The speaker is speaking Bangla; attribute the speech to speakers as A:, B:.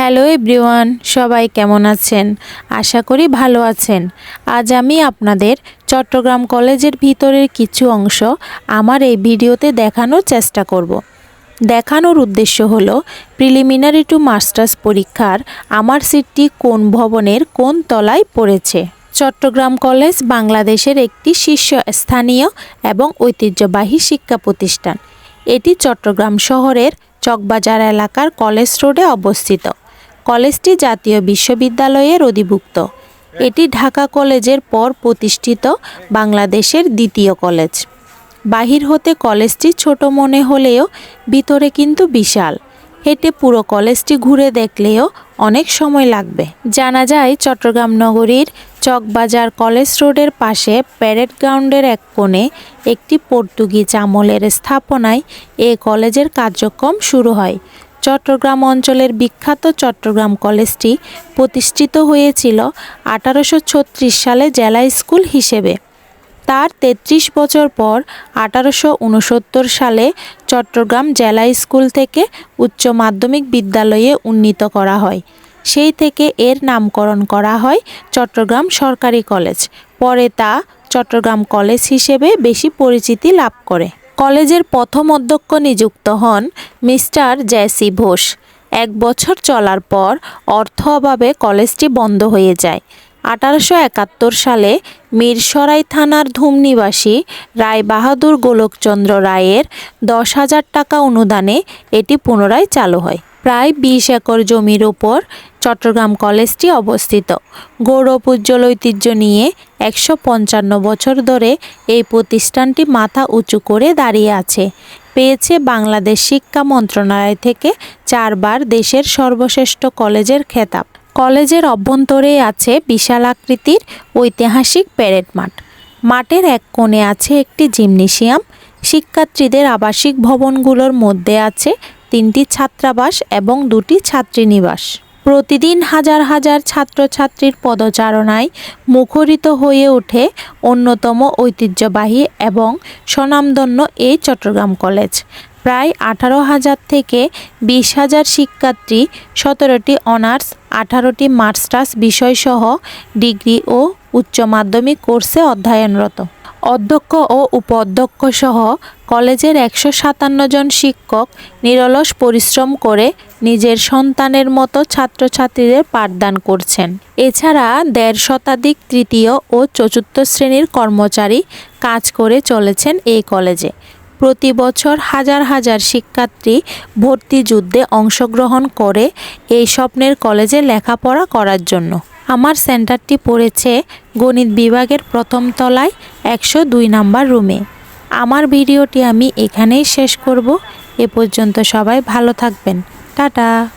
A: হ্যালো এভরিওয়ান, সবাই কেমন আছেন? আশা করি ভালো আছেন। আজ আমি আপনাদের চট্টগ্রাম কলেজের ভিতরের কিছু অংশ আমার এই ভিডিওতে দেখানোর চেষ্টা করব। দেখানোর উদ্দেশ্য হল প্রিলিমিনারি টু মাস্টার্স পরীক্ষার আমার সিটটি কোন ভবনের কোন তলায় পড়েছে। চট্টগ্রাম কলেজ বাংলাদেশের একটি শীর্ষস্থানীয় এবং ঐতিহ্যবাহী শিক্ষা প্রতিষ্ঠান। এটি চট্টগ্রাম শহরের চকবাজার এলাকার কলেজ রোডে অবস্থিত। কলেজটি জাতীয় বিশ্ববিদ্যালয়ের অধিভুক্ত। এটি ঢাকা কলেজের পর প্রতিষ্ঠিত বাংলাদেশের দ্বিতীয় কলেজ। বাহির হতে কলেজটি ছোট মনে হলেও ভিতরে কিন্তু বিশাল। হেঁটে পুরো কলেজটি ঘুরে দেখলেও অনেক সময় লাগবে। জানা যায়, চট্টগ্রাম নগরীর চকবাজার কলেজ রোডের পাশে প্যারেড গ্রাউন্ডের এক কোণে একটি পর্তুগিজ আমলের স্থাপনায় এ কলেজের কার্যক্রম শুরু হয়। চট্টগ্রাম অঞ্চলের বিখ্যাত চট্টগ্রাম কলেজটি প্রতিষ্ঠিত হয়েছিল আঠারোশো ছত্রিশ সালে জেলা স্কুল হিসেবে। তার ৩৩ বছর পর আঠারোশো উনসত্তর সালে চট্টগ্রাম জেলা স্কুল থেকে উচ্চ মাধ্যমিক বিদ্যালয়ে উন্নীত করা হয়। সেই থেকে এর নামকরণ করা হয় চট্টগ্রাম সরকারি কলেজ। পরে তা চট্টগ্রাম কলেজ হিসেবে বেশি পরিচিতি লাভ করে। কলেজের প্রথম অধ্যক্ষ নিযুক্ত হন মিস্টার জেসি ঘোষ এক বছর চলার পর অর্থ অভাবে কলেজটি বন্ধ হয়ে যায়। আঠারোশো একাত্তর সালে মিরসরাই থানার ধুম নিবাসী রায় বাহাদুর গোলকচন্দ্র রায়ের দশ হাজার টাকা অনুদানে এটি পুনরায় চালু হয়। প্রায় বিশ একর জমির ওপর চট্টগ্রাম কলেজটি অবস্থিত। গৌরব উজ্জ্বল ঐতিহ্য নিয়ে একশো পঞ্চান্ন বছর ধরে এই প্রতিষ্ঠানটি মাথা উঁচু করে দাঁড়িয়ে আছে। পেয়েছে বাংলাদেশ শিক্ষা মন্ত্রণালয় থেকে চারবার দেশের সর্বশ্রেষ্ঠ কলেজের খেতাব। কলেজের অভ্যন্তরেই আছে বিশাল আকৃতির ঐতিহাসিক প্যারেড মাঠ। মাঠের এক কোণে আছে একটি জিমনেশিয়াম। শিক্ষার্থীদের আবাসিক ভবনগুলোর মধ্যে আছে তিনটি ছাত্রাবাস এবং দুটি ছাত্রীনিবাস। প্রতিদিন হাজার হাজার ছাত্রছাত্রীর পদচারণায় মুখরিত হয়ে ওঠে অন্যতম ঐতিহ্যবাহী এবং স্বনামধন্য এই চট্টগ্রাম কলেজ। প্রায় আঠারো হাজার থেকে বিশ হাজার শিক্ষার্থী, সতেরোটি অনার্স, আঠারোটি মাস্টার্স বিষয়সহ ডিগ্রি ও উচ্চ মাধ্যমিক কোর্সে অধ্যয়নরত। অধ্যক্ষ ও উপ অধ্যক্ষ সহ কলেজের একশো সাতান্ন জন শিক্ষক নিরলস পরিশ্রম করে নিজের সন্তানের মতো ছাত্রছাত্রীদের পাঠদান করছেন। এছাড়া দেড় শতাধিক তৃতীয় ও চতুর্থ শ্রেণির কর্মচারী কাজ করে চলেছেন এই কলেজে। প্রতি বছর হাজার হাজার শিক্ষার্থী ভর্তি যুদ্ধে অংশগ্রহণ করে এই স্বপ্নের কলেজে লেখাপড়া করার জন্য। আমার সেন্টারটি পড়েছে গণিত বিভাগের প্রথম তলায় একশো দুই নাম্বার রুমে। আমার ভিডিওটি আমি এখানেই শেষ করব। এ পর্যন্ত সবাই ভালো থাকবেন। টাটা।